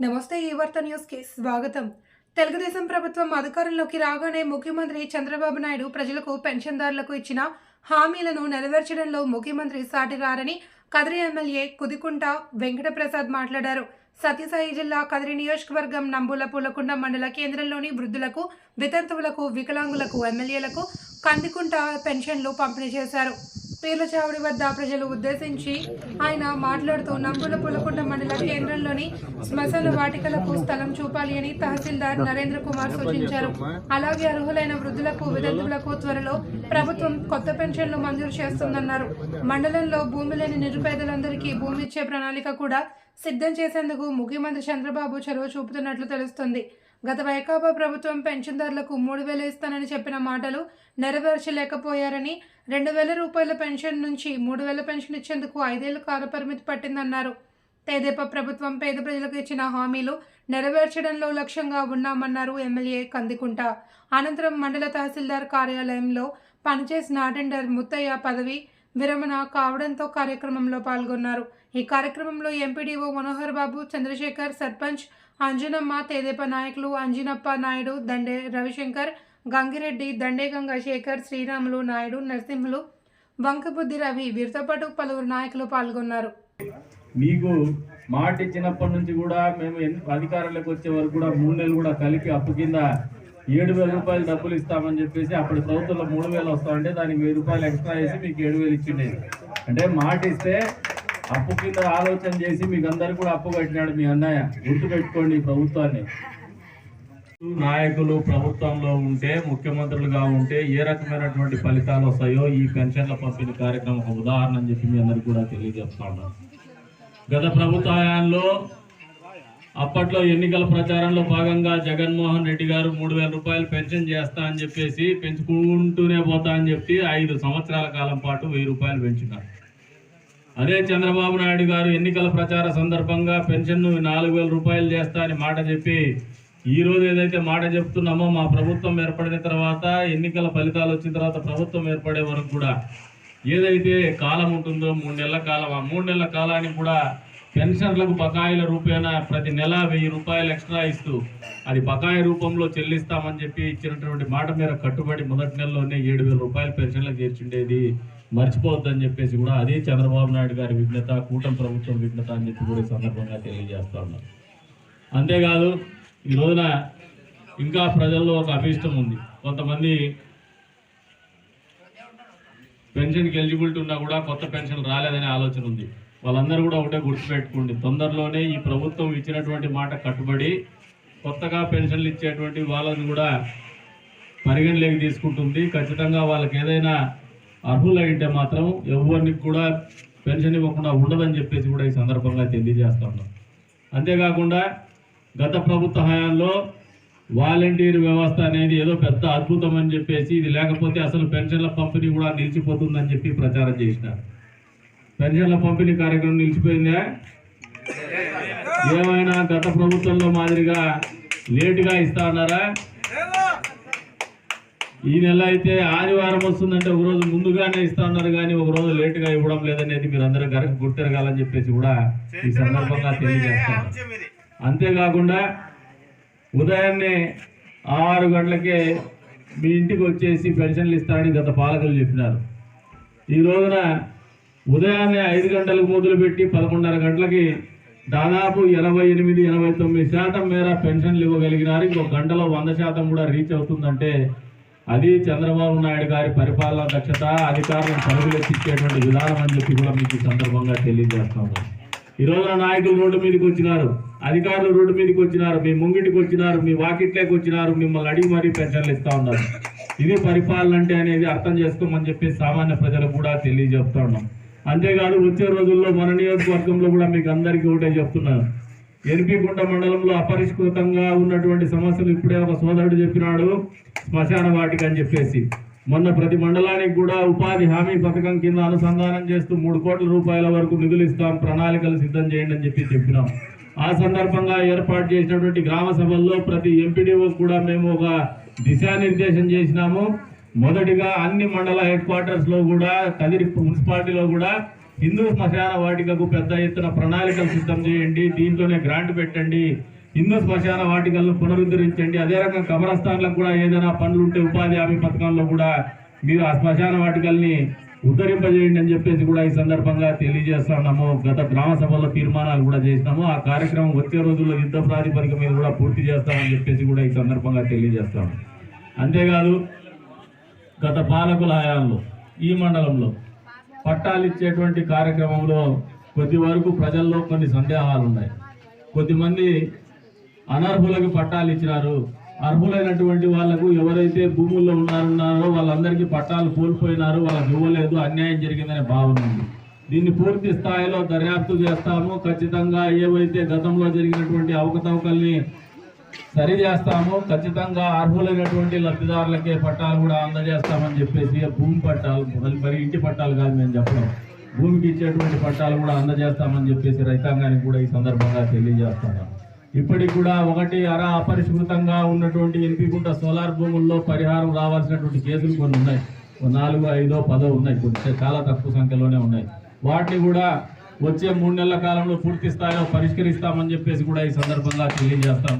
నమస్తే ఈ వార్త న్యూస్కి స్వాగతం. తెలుగుదేశం ప్రభుత్వం అధికారంలోకి రాగానే ముఖ్యమంత్రి చంద్రబాబు నాయుడు ప్రజలకు పెన్షన్దారులకు ఇచ్చిన హామీలను నెరవేర్చడంలో ముఖ్యమంత్రి సాటిరారని కదిరి ఎమ్మెల్యే కుదికుంట వెంకటప్రసాద్ మాట్లాడారు. సత్యసాయి జిల్లా కదిరి నియోజకవర్గం నంబుల పూలకుండ మండల కేంద్రంలోని వృద్ధులకు వితంతువులకు వికలాంగులకు ఎమ్మెల్యేలకు కందికుంట పెన్షన్లు పంపిణీ చేశారు. పీర్లచావడి వద్ద ప్రజలు ఉద్దేశించి ఆయన మాట్లాడుతూ నంబుల పులకొండ మండల కేంద్రంలోని శ్మశాన వాటికలకు స్థలం చూపాలి అని తహసీల్దార్ నరేంద్ర కుమార్ సూచించారు. అలాగే అర్హులైన వృద్ధులకు వితంతువులకు త్వరలో ప్రభుత్వం కొత్త పెన్షన్లు మంజూరు చేస్తుందన్నారు. మండలంలో భూమి లేని నిరుపేదలందరికీ భూమి ఇచ్చే ప్రణాళిక కూడా సిద్ధం చేసేందుకు ముఖ్యమంత్రి చంద్రబాబు చొరవ చూపుతున్నట్లు తెలుస్తుంది. గత వైకాపా ప్రభుత్వం పెన్షన్దారులకు మూడు వేలు ఇస్తానని చెప్పిన మాటలు నెరవేర్చలేకపోయారని రెండు వేల రూపాయల పెన్షన్ నుంచి మూడు వేల పెన్షన్ ఇచ్చేందుకు ఐదేళ్ళు కాలపరిమితి పట్టిందన్నారు. తెదేపా ప్రభుత్వం పేద ప్రజలకు ఇచ్చిన హామీలు నెరవేర్చడంలో లక్ష్యంగా ఉన్నామన్నారు ఎమ్మెల్యే కందికుంట. అనంతరం మండల తహసీల్దార్ కార్యాలయంలో పనిచేసిన అటెండర్ ముత్తయ్య పదవి విరమణ కావడంతో కార్యక్రమంలో పాల్గొన్నారు. ఈ కార్యక్రమంలో ఎంపీడీఓ మనోహర్ బాబు చంద్రశేఖర్ సర్పంచ్ అంజనమ్మ తేదేప నాయకులు అంజినప్ప నాయుడు దండే రవిశంకర్ గంగిరెడ్డి దండే గంగాశేఖర్ శ్రీరాములు నాయుడు నరసింహులు వంకబుద్ధి రవి వీరితో పాటు పలువురు నాయకులు పాల్గొన్నారు. మీకు మాట ఇచ్చినప్పటి నుంచి కూడా మేము అధికారంలోకి వచ్చే వరకు కూడా మూడు నెలలు కూడా కలిపి అప్పు కింద ఏడు వేల రూపాయలు డబ్బులు ఇస్తామని చెప్పేసి అప్పుడు ప్రభుత్వంలో మూడు వేలు వస్తామంటే దానికి వెయ్యి రూపాయలు ఎక్స్ట్రా వేసి మీకు ఏడు వేలు ఇచ్చిండేది అంటే మాట ఇస్తే అప్పు కింద ఆలోచన చేసి మీకు అందరు కూడా అప్పు కట్టినాడు మీ అన్నయ్య. గుర్తు పెట్టుకోండి ప్రభుత్వాన్ని. నాయకులు ప్రభుత్వంలో ఉంటే ముఖ్యమంత్రులుగా ఉంటే ఏ రకమైనటువంటి ఫలితాలు వస్తాయో ఈ పెన్షన్ల పంపిణీ కార్యక్రమం ఒక ఉదాహరణ అని చెప్పి మీ అందరికీ కూడా తెలియజేస్తా ఉన్నాను. గత ప్రభుత్వ హయాంలో అప్పట్లో ఎన్నికల ప్రచారంలో భాగంగా జగన్మోహన్ రెడ్డి గారు మూడు వేల రూపాయలు పెన్షన్ చేస్తా అని చెప్పేసి పెంచుకుంటూనే పోతా అని చెప్పి ఐదు సంవత్సరాల కాలం పాటు వెయ్యి రూపాయలు పెంచుతారు. అదే చంద్రబాబు నాయుడు గారు ఎన్నికల ప్రచార సందర్భంగా పెన్షన్ నాలుగు వేల రూపాయలు చేస్తా అని మాట చెప్పి ఈరోజు ఏదైతే మాట చెప్తున్నామో మా ప్రభుత్వం ఏర్పడిన తర్వాత ఎన్నికల ఫలితాలు వచ్చిన తర్వాత ప్రభుత్వం ఏర్పడే వరకు కూడా ఏదైతే కాలం ఉంటుందో మూడు నెలల కాలం ఆ మూడు నెలల కాలానికి కూడా పెన్షన్లకు బకాయిల రూపేణా ప్రతి నెల వెయ్యి రూపాయలు ఎక్స్ట్రా ఇస్తూ అది బకాయి రూపంలో చెల్లిస్తామని చెప్పి ఇచ్చినటువంటి మాట మీద కట్టుబడి మొదటి నెలలోనే ఏడు వేల రూపాయలు పెన్షన్లకు చేర్చుండేది. మర్చిపోవద్దని చెప్పేసి కూడా అదే చంద్రబాబు నాయుడు గారి విఘ్నత కూటమి ప్రభుత్వం విఘ్నత అని చెప్పి కూడా ఈ సందర్భంగా తెలియజేస్తా ఉన్నాను అంతేకాదు ఈ రోజున ఇంకా ప్రజల్లో ఒక అభిష్టం ఉంది. కొంతమంది పెన్షన్కి ఎలిజిబిలిటీ ఉన్నా కూడా కొత్త పెన్షన్ రాలేదనే ఆలోచన ఉంది. వాళ్ళందరూ కూడా ఒకటే గుర్తుపెట్టుకోండి. తొందరలోనే ఈ ప్రభుత్వం ఇచ్చినటువంటి మాట కట్టుబడి కొత్తగా పెన్షన్లు ఇచ్చేటువంటి వాళ్ళని కూడా పరిగణలోకి తీసుకుంటుంది. ఖచ్చితంగా వాళ్ళకి ఏదైనా అర్హులైంటే మాత్రం ఎవరికి కూడా పెన్షన్ ఇవ్వకుండా ఉండదని చెప్పేసి కూడా ఈ సందర్భంగా తెలియజేస్తా ఉన్నాం. అంతేకాకుండా గత ప్రభుత్వ హయాంలో వాలంటీర్ వ్యవస్థ అనేది ఏదో పెద్ద అద్భుతం అని చెప్పేసి ఇది లేకపోతే అసలు పెన్షన్ల పంపిణీ కూడా నిలిచిపోతుందని చెప్పి ప్రచారం చేసినారు. పెన్షన్ల పంపిణీ కార్యక్రమం నిలిచిపోయిందా? ఏమైనా గత ప్రభుత్వంలో మాదిరిగా లేటుగా ఇస్తా ఉన్నారా? ఈ నెల అయితే ఆదివారం వస్తుందంటే ఒక రోజు ముందుగానే ఇస్తా ఉన్నారు కానీ ఒక రోజు లేటుగా ఇవ్వడం లేదనేది మీరు అందరూ గర గుర్తెరగాలని చెప్పేసి కూడా ఈ సందర్భంగా తెలియజేస్తాను అంతేకాకుండా ఉదయాన్నే ఆరు గంటలకే మీ ఇంటికి వచ్చేసి పెన్షన్లు ఇస్తారని గత పాలకులు చెప్పినారు. ఈ రోజున ఉదయాన్నే ఐదు గంటలకు మొదలుపెట్టి పదకొండున్నర గంటలకి దాదాపు ఎనభై ఎనిమిది ఎనభై తొమ్మిది శాతం మేర పెన్షన్లు ఇవ్వగలిగినారు ఇంకో గంటలో వంద శాతం కూడా రీచ్ అవుతుందంటే అది చంద్రబాబు నాయుడు గారి పరిపాలన దక్షత అధికారులను పరుగులెత్తిచ్చేటువంటి విధానం అని చెప్పి కూడా మీకు సందర్భంగా తెలియజేస్తాము ఈ రోజున నాయకులు రోడ్డు మీదకి వచ్చినారు అధికారులు రోడ్డు మీదకి వచ్చినారు మీ ముంగిటికి వచ్చినారు మీ వాకిట్లోకి వచ్చినారు మిమ్మల్ని అడిగి మరీ పెన్షన్లు ఇస్తూ ఉన్నారు. ఇది పరిపాలన అంటే అనేది అర్థం చేసుకోమని చెప్పి సామాన్య ప్రజలకు కూడా తెలియజేస్తూ ఉన్నాం. అంతేకాదు వచ్చే రోజుల్లో మన నియోజకవర్గంలో కూడా మీకు అందరికీ ఒకటే చెప్తున్నాను ఎన్పిగుంట మండలంలో అపరిష్కృతంగా ఉన్నటువంటి సమస్యలు ఇప్పుడే ఒక సోదరుడు చెప్పినాడు శ్మశాన వాటిక అని చెప్పేసి. మొన్న ప్రతి మండలానికి కూడా ఉపాధి హామీ పథకం కింద అనుసంధానం చేస్తూ మూడు కోట్ల రూపాయల వరకు నిధులు ఇస్తాం ప్రణాళికలు సిద్ధం చేయండి అని చెప్పి చెప్పినాం. ఆ సందర్భంగా ఏర్పాటు చేసినటువంటి గ్రామ సభల్లో ప్రతి ఎంపీడీఓ కూడా మేము ఒక దిశానిర్దేశం చేసినాము. మొదటిగా అన్ని మండల హెడ్ క్వార్టర్స్లో కూడా కదిరి మున్సిపాలిటీలో కూడా హిందూ శ్మశాన వాటికకు పెద్ద ఎత్తున ప్రణాళికలు సిద్ధం చేయండి దీంట్లోనే గ్రాంట్ పెట్టండి హిందూ శ్మశాన వాటికలను పునరుద్ధరించండి. అదే రకంగా కబరస్థాన్లకు కూడా ఏదైనా పనులు ఉంటే ఉపాధి హామీ పథకంలో కూడా మీరు ఆ శ్మశాన వాటికల్ని ఉద్ధరింపజేయండి అని చెప్పేసి కూడా ఈ సందర్భంగా తెలియజేస్తున్నాము. గత గ్రామ సభలో తీర్మానాలు కూడా చేసినాము. ఆ కార్యక్రమం వచ్చే రోజుల్లో యుద్ధ ప్రాతిపదిక మీద కూడా పూర్తి చేస్తామని చెప్పేసి కూడా ఈ సందర్భంగా తెలియజేస్తాము. అంతేకాదు గత పాలకుల హయాంలో ఈ మండలంలో పట్టాలు ఇచ్చేటువంటి కార్యక్రమంలో కొద్ది వరకు ప్రజల్లో కొన్ని సందేహాలు ఉన్నాయి కొద్దిమంది అనర్హులకు పట్టాలు ఇచ్చినారు అర్హులైనటువంటి వాళ్ళకు ఎవరైతే భూముల్లో ఉన్నారన్నారో వాళ్ళందరికీ పట్టాలు కోల్పోయినారు వాళ్ళకి ఇవ్వలేదు అన్యాయం జరిగిందనే భావన ఉంది. దీన్ని పూర్తి స్థాయిలో దర్యాప్తు చేస్తాము. ఖచ్చితంగా ఏవైతే గతంలో జరిగినటువంటి అవకతవకల్ని సరి చేస్తాము ఖచ్చితంగా అర్హులైనటువంటి లబ్ధిదారులకే పట్టాలు కూడా అందజేస్తామని చెప్పేసి భూమి పట్టాలు మరి- మరి ఇంటి పట్టాలు కాదు మేము చెప్పడం. భూమికి ఇచ్చేటువంటి పట్టాలు కూడా అందజేస్తామని చెప్పేసి రైతాంగానికి కూడా ఈ సందర్భంగా తెలియజేస్తున్నాం. ఇప్పటికి కూడా ఒకటి అర అపరిష్కృతంగా ఉన్నటువంటి ఎనిపిగుంట సోలార్ భూముల్లో పరిహారం రావాల్సినటువంటి కేసులు కొన్ని ఉన్నాయి. నాలుగు ఐదో పదో ఉన్నాయి కొన్ని. చాలా తక్కువ సంఖ్యలోనే ఉన్నాయి. వాటిని కూడా వచ్చే మూడు నెలల కాలంలో పూర్తి స్థాయిలో పరిష్కరిస్తామని చెప్పేసి కూడా ఈ సందర్భంగా తెలియజేస్తాను